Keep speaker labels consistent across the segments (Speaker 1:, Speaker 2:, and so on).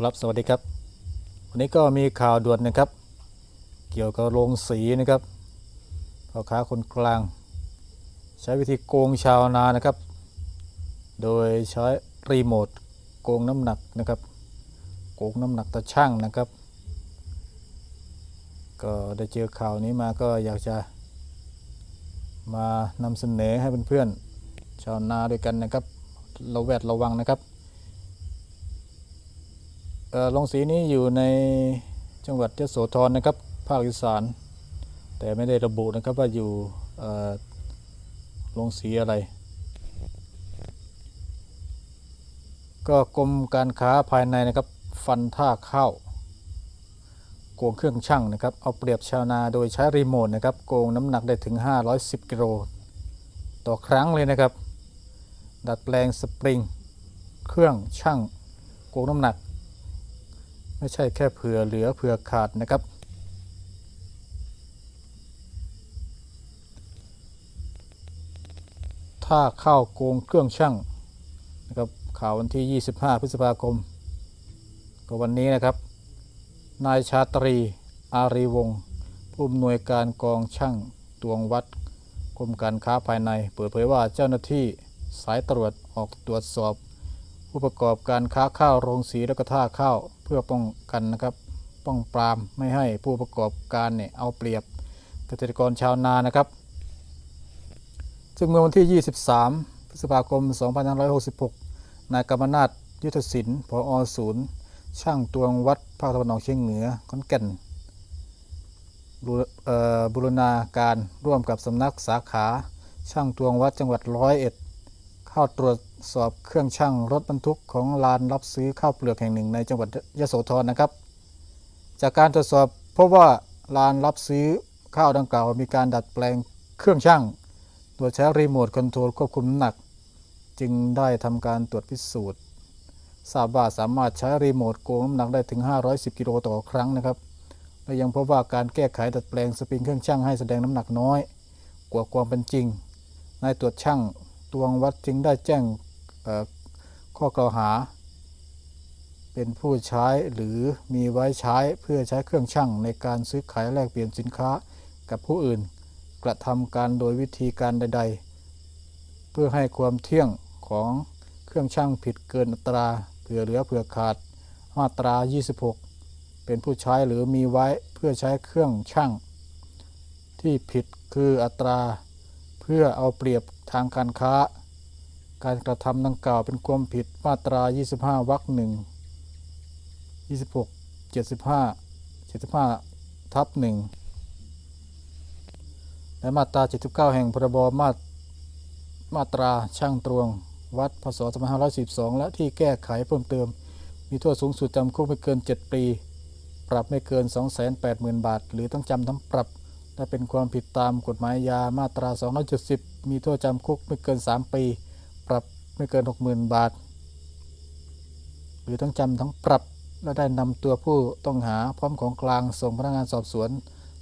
Speaker 1: ครับสวัสดีครับ วันนี้ก็มีข่าวด่วนนะครับ เกี่ยวกับโรงสีนะครับพ่อค้าคนกลาง ใช้วิธีโกงชาวนานะครับ โดยใช้รีโมทโกงน้ำหนักนะครับ โกงน้ำหนักตะช่างนะครับ ก็ได้เจอข่าวนี้มาก็อยากจะมานำเสนอให้เพื่อนๆชาวนาด้วยกันนะครับระแวดระวังนะครับ โรงสีนี้อยู่ในจังหวัดยโสธรนะครับ ภาคอีสาน แต่ไม่ได้ระบุนะครับว่าอยู่โรงสีอะไร ก็กรมการค้าภายในนะครับ ฟันท่าข้าวโกงเครื่องช่างนะครับ เอาเปรียบชาวนาโดยใช้รีโมทนะครับ โกงน้ำหนักได้ถึง 510 กิโลต่อครั้งเลยนะครับ ดัดแปลงสปริง เครื่องช่างโกงน้ำหนัก ไม่ใช่แค่เผื่อเหลือเผื่อขาดนะครับ ถ้าเข้าโกงเครื่องช่างนะครับข่าววันที่ 25 พฤษภาคม ก็วันนี้นะครับ นายชาตรี อารีวงศ์ผู้อำนวยการกองช่างตวงวัดกรมการค้าภายใน เปิดเผยว่าเจ้าหน้าที่สายตรวจออกตรวจสอบ ผู้ประกอบการค้าข้าวโรงสีและก็ท่าข้าวเพื่อป้องกันนะครับป้องปรามไม่ให้ผู้ประกอบการเนี่ยเอาเปรียบเกษตรกรชาวนานะครับ ซึ่งเมื่อวันที่ 23 พฤษภาคม 2566 นายกรรมนาถยุทธศิลป์ผอศูนย์ ช่างตวงวัดภาคตะวันออกเฉียงเหนือขอนแก่นบูรเอ่อบูรณาการร่วมกับสำนักสาขาช่างตวงวัดจังหวัดร้อยเอ็ด เข้าตรวจสอบเครื่องช่างรถบรรทุกของลานรับซื้อข้าวเปลือกแห่งหนึ่งในจังหวัดยโสธรนะครับ จากการตรวจสอบพบว่าลานรับซื้อข้าวดังกล่าวมีการดัดแปลงเครื่องช่าง โดยใช้รีโมทคอนโทรลควบคุมน้ำหนัก จึงได้ทำการตรวจพิสูจน์ทราบว่าสามารถใช้รีโมทโกงน้ำหนักได้ถึง 510 กิโลต่อครั้งนะครับ และยังพบว่าการแก้ไขดัดแปลงสปริงเครื่องช่างให้แสดงน้ำหนักน้อย กว่าความเป็นจริงนายตรวจช่าง ตวงวัดจึงได้แจ้งข้อกล่าวหา เป็นผู้ใช้หรือมีไว้ใช้เพื่อใช้เครื่องช่างในการซื้อขายแลกเปลี่ยนสินค้ากับผู้อื่น กระทำการโดยวิธีการใด ๆ เพื่อให้ความเที่ยงของเครื่องช่างผิดเกินอัตราเผื่อเหลือเผื่อขาดมาตรา 26 เป็นผู้ใช้หรือมีไว้เพื่อใช้เครื่องช่าง ที่ผิดคืออัตรา เพื่อเอาเปรียบทางการค้า การกระทำดังกล่าวเป็นความผิดมาตรา 25 วรรคหนึ่ง26 75 75ทับ1และมาตรา 79 แห่งพรบมาตรมาตราช่างตรวงวัดพศ2512 และที่แก้ไขเพิ่มเติม มีโทษสูงสุดจำคุกไม่เกิน 7 ปี ปรับไม่เกิน 280,000 บาท หรือต้องจำทั้งปรับ และเป็นความผิดตามกฎหมายยามาตรา 270 มีโทษจำคุกไม่เกิน 3 ปี ปรับไม่เกิน 60,000 บาท หรือทั้งจำทั้งปรับ และได้นำตัวผู้ต้องหาพร้อมของกลางส่งพนักงานสอบสวน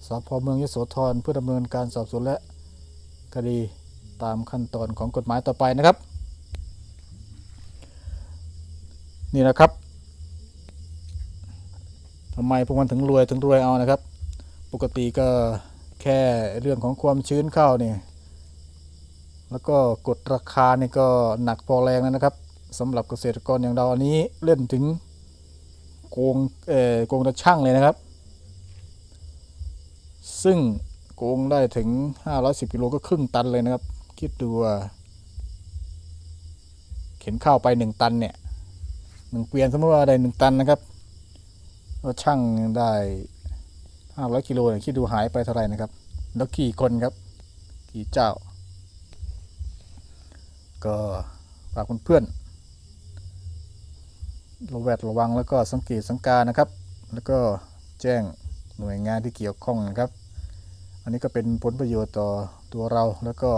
Speaker 1: สพเมืองยโสธรเพื่อดำเนินการสอบสวนและคดีตามขั้นตอนของกฎหมายต่อไปนะครับ นี่นะครับทำไมพวกมันถึงรวยถึงรวยเอานะครับ ปกติก็ แค่เรื่องของความชื้นเข้าเนี่ยแล้วก็กดราคานี่ก็หนักพอแรงแล้วนะครับสำหรับเกษตรกรอย่างเราอันนี้เล่นถึงโกงเอ่อโกงตะช่างเลยนะครับ ซึ่งโกงได้ถึง 510กิโลก็ครึ่งตันเลยนะครับ คิดดูว่าเข็นข้าวไป 1 ตันเนี่ยหนึ่งเกวียนสมมติว่าได้หนึ่งตันนะครับก็ช่างได้ 500กิโลเนี่ยคิดดูหายไปเท่าไหร่นะครับ แล้วกี่คนครับ กี่เจ้า ก็ฝากเพื่อนๆระแวดระวังแล้วก็สังเกตสังการนะครับ แล้วก็แจ้งหน่วยงานที่เกี่ยวข้องนะครับ อันนี้ก็เป็นผลประโยชน์ต่อตัวเราแล้วก็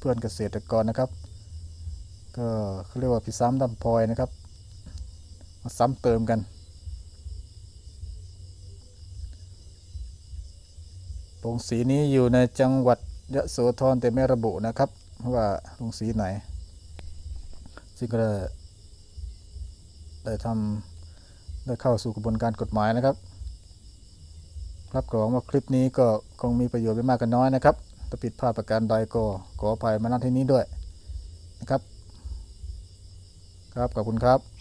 Speaker 1: เพื่อนๆเกษตรกรนะครับ ก็เขาเรียกว่าพิซ้ำดำพลอยนะครับ มาซ้ำเติมกัน โรงสีนี้อยู่ในจังหวัดยะโสธรแต่ไม่ระบุนะครับ ว่าโรงสีไหน ซึ่งก็ได้ได้ทได้เข้าสู่กระบวนการกฎหมายนะครับรับรองว่าคลิปนี้ก็คงมีประโยชน์ไม่มากก็น้อยนะครับถ้าผิดพลาดประการใดก็ขออภัยมาณที่นี้ด้วยนะครับ ครับขอบคุณครับ